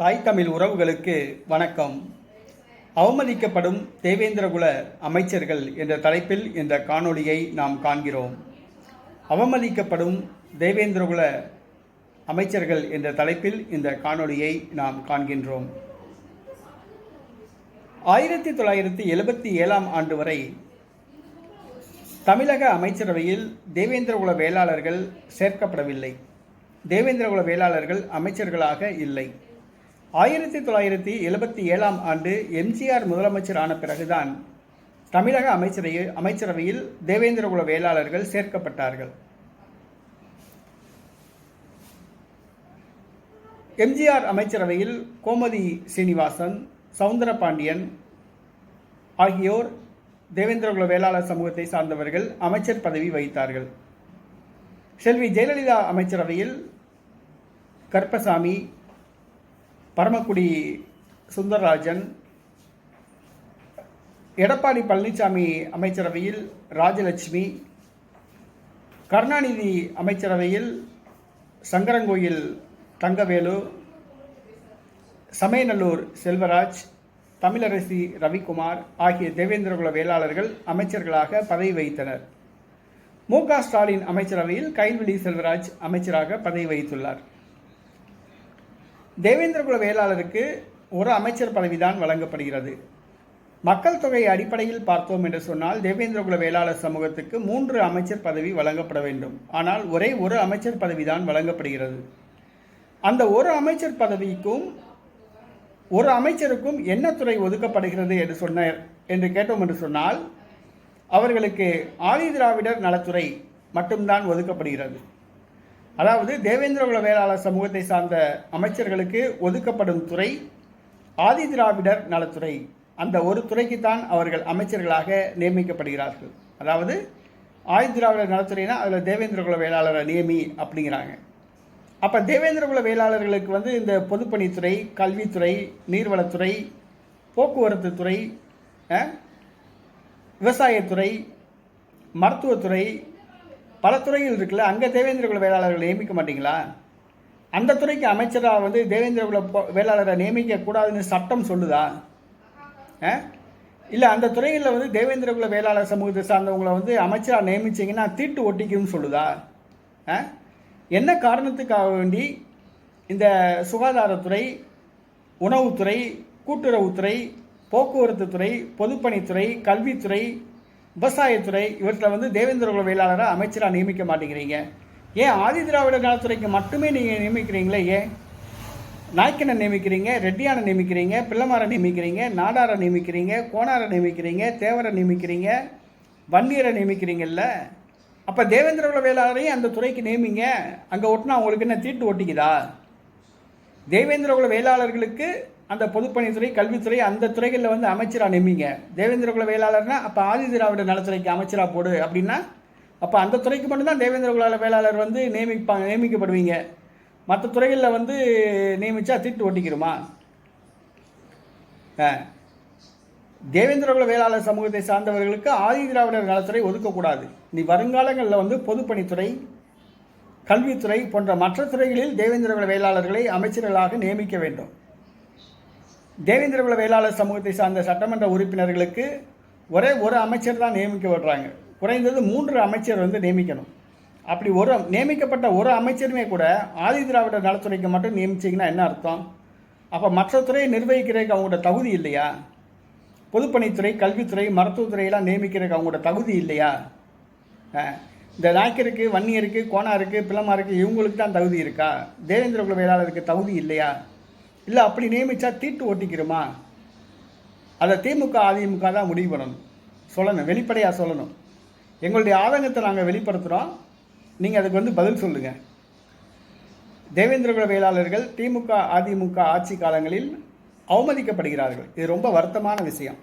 தாய் தமிழ் உறவுகளுக்கு வணக்கம். அவமதிக்கப்படும் தேவேந்திரகுல அமைச்சர்கள் என்ற தலைப்பில் இந்த காணொளியை நாம் காண்கிறோம். அவமதிக்கப்படும் தேவேந்திரகுல அமைச்சர்கள் என்ற தலைப்பில் இந்த காணொளியை நாம் காண்கின்றோம். ஆயிரத்தி தொள்ளாயிரத்தி எழுபத்தி ஏழாம் ஆண்டு வரை தமிழக அமைச்சரவையில் தேவேந்திரகுல வேளாளர்கள் சேர்க்கப்படவில்லை. தேவேந்திரகுல வேளாளர்கள் அமைச்சர்களாக இல்லை. ஆயிரத்தி தொள்ளாயிரத்தி எழுபத்தி ஏழாம் ஆண்டு எம்ஜிஆர் முதலமைச்சர் ஆன பிறகுதான் தமிழக அமைச்சரையில் அமைச்சரவையில் தேவேந்திரகுல வேளாளர்கள் சேர்க்கப்பட்டார்கள். எம்ஜிஆர் அமைச்சரவையில் கோமதி சீனிவாசன் சவுந்தரபாண்டியன் ஆகியோர் தேவேந்திரகுல வேளாளர் சமூகத்தை சார்ந்தவர்கள் அமைச்சர் பதவி வகித்தார்கள். செல்வி ஜெயலலிதா அமைச்சரவையில் கற்பசாமி பரமக்குடி சுந்தரராஜன் எடப்பாடி பழனிசாமி அமைச்சரவையில் ராஜலட்சுமி கருணாநிதி அமைச்சரவையில் சங்கரங்கோயில் தங்கவேலு சமயநல்லூர் செல்வராஜ் தமிழரசி ரவிக்குமார் ஆகிய தேவேந்திரகுல வேளாளர்கள் அமைச்சர்களாக பதவி வகித்தனர். மு க ஸ்டாலின் அமைச்சரவையில் கைல்வெளி செல்வராஜ் அமைச்சராக பதவி வகித்துள்ளார். தேவேந்திரகுல வேளாளருக்கு ஒரு அமைச்சர் பதவிதான் வழங்கப்படுகிறது. மக்கள் தொகை அடிப்படையில் பார்த்தோம் என்று சொன்னால் தேவேந்திரகுல வேளாளர் சமூகத்துக்கு மூன்று அமைச்சர் பதவி வழங்கப்பட வேண்டும். ஆனால் ஒரே ஒரு அமைச்சர் பதவிதான் வழங்கப்படுகிறது. அந்த ஒரு அமைச்சர் பதவிக்கும் ஒரு அமைச்சருக்கும் என்ன துறை ஒதுக்கப்படுகிறது என்று சொன்ன என்று கேட்டோம் என்று சொன்னால் அவர்களுக்கு ஆதி திராவிடர் நலத்துறை மட்டும்தான் ஒதுக்கப்படுகிறது. அதாவது தேவேந்திரகுல வேளாளர் சமூகத்தை சார்ந்த அமைச்சர்களுக்கு ஒதுக்கப்படும் துறை ஆதி திராவிடர் நலத்துறை. அந்த ஒரு துறைக்குத்தான் அவர்கள் அமைச்சர்களாக நியமிக்கப்படுகிறார்கள். அதாவது ஆதி திராவிடர் நலத்துறைனா அதில் தேவேந்திரகுல வேளாளரை நியமி அப்படிங்கிறாங்க. அப்போ தேவேந்திரகுல வேளாளர்களுக்கு வந்து இந்த பொதுப்பணித்துறை கல்வித்துறை நீர்வளத்துறை போக்குவரத்து துறை விவசாயத்துறை மருத்துவத்துறை பல துறைகள் இருக்குல்ல அங்கே தேவேந்திரகுல வேளாளர்கள் நியமிக்க மாட்டீங்களா? அந்த துறைக்கு அமைச்சராக வந்து தேவேந்திரகுல குல வேளாளரை நியமிக்க கூடாதுன்னு சட்டம் சொல்லுதா? இல்லை அந்த துறைகளில் வந்து தேவேந்திரகுல வேளாளர் சமூகத்தை சார்ந்தவங்களை வந்து அமைச்சராக நியமிச்சிங்கன்னா தீட்டு ஒட்டிக்கும்னு சொல்லுதா? ஆ? என்ன காரணத்துக்காக வேண்டி இந்த சுகாதாரத்துறை உணவுத்துறை கூட்டுறவுத்துறை போக்குவரத்து துறை பொதுப்பணித்துறை கல்வித்துறை விவசாயத்துறை இவற்றில் வந்து தேவேந்திரகுல வேளாளரை அமைச்சராக நியமிக்க மாட்டேங்கிறீங்க. ஏன் ஆதி திராவிட நலத்துறைக்கு மட்டுமே நீங்கள் நியமிக்கிறீங்களே ஏன்? நாய்க்கனை நியமிக்கிறீங்க ரெட்டியானை நியமிக்கிறீங்க பிள்ளைமாரை நியமிக்கிறீங்க நாடாரை நியமிக்கிறீங்க கோணாரை நியமிக்கிறீங்க தேவரை நியமிக்கிறீங்க வன்னியரை நியமிக்கிறீங்கல்ல? அப்போ தேவேந்திரகுல வேளாளரையும் அந்த துறைக்கு நியமிங்க. அங்கே ஒட்டினா அவங்களுக்கு என்ன தீட்டு ஒட்டிக்குதா? தேவேந்திரகுல வேளாளர்களுக்கு அந்த பொதுப்பணித்துறை கல்வித்துறை அந்த துறைகளில் வந்து அமைச்சராக நியமிங்க தேவேந்திரகுல வேளாளர்னா அப்போ ஆதி திராவிட நலத்துறைக்கு அமைச்சராக போடு அப்படின்னா அப்போ அந்த துறைக்கு மட்டும்தான் தேவேந்திரகுல வேளாளர் வந்து நியமிப்பாங்க நியமிக்கப்படுவீங்க. மற்ற துறைகளில் வந்து நியமித்தா திட்டு ஒட்டிக்கிறோமா தேவேந்திரகுல வேளாளர் சமூகத்தை சார்ந்தவர்களுக்கு ஆதி திராவிடர் நலத்துறை ஒதுக்கக்கூடாது. நீ வருங்காலங்களில் வந்து பொதுப்பணித்துறை கல்வித்துறை போன்ற மற்ற துறைகளில் தேவேந்திரகுல வேளாளர்களை அமைச்சர்களாக நியமிக்க வேண்டும். தேவேந்திரகுல வேளாளர் சமூகத்தை சார்ந்த சட்டமன்ற உறுப்பினர்களுக்கு ஒரே ஒரு அமைச்சர் தான் நியமிக்க விடுறாங்க குறைந்தது மூன்று அமைச்சர் வந்து நியமிக்கணும். அப்படி ஒரு நியமிக்கப்பட்ட ஒரு அமைச்சருமே கூட ஆதி திராவிட நலத்துறைக்கு மட்டும் நியமிச்சிங்கன்னா என்ன அர்த்தம்? அப்போ மற்ற துறையை நிர்வகிக்கிறதுக்கு அவங்களோட தகுதி இல்லையா? பொதுப்பணித்துறை கல்வித்துறை மருத்துவத்துறையெல்லாம் நியமிக்கிறதுக்கு அவங்களோட தகுதி இல்லையா? இந்த நாய்க்கருக்கு வன்னியருக்கு கோணாருக்கு பிளமாருக்கு இவங்களுக்கு தான் தகுதி இருக்கா? தேவேந்திரகுல வேளாளருக்கு தகுதி இல்லையா? இல்லை அப்படி நியமித்தா தீட்டு ஓட்டிக்கிறோமா அதை திமுக அதிமுக தான் முடிவு பண்ணணும். சொல்லணும் வெளிப்படையாக சொல்லணும். எங்களுடைய ஆதங்கத்தை நாங்கள் வெளிப்படுத்துகிறோம் நீங்கள் அதுக்கு வந்து பதில் சொல்லுங்கள் தேவேந்திரகுல வேளாளர்கள் திமுக அதிமுக ஆட்சி காலங்களில் அவமதிக்கப்படுகிறார்கள். இது ரொம்ப வருத்தமான விஷயம்.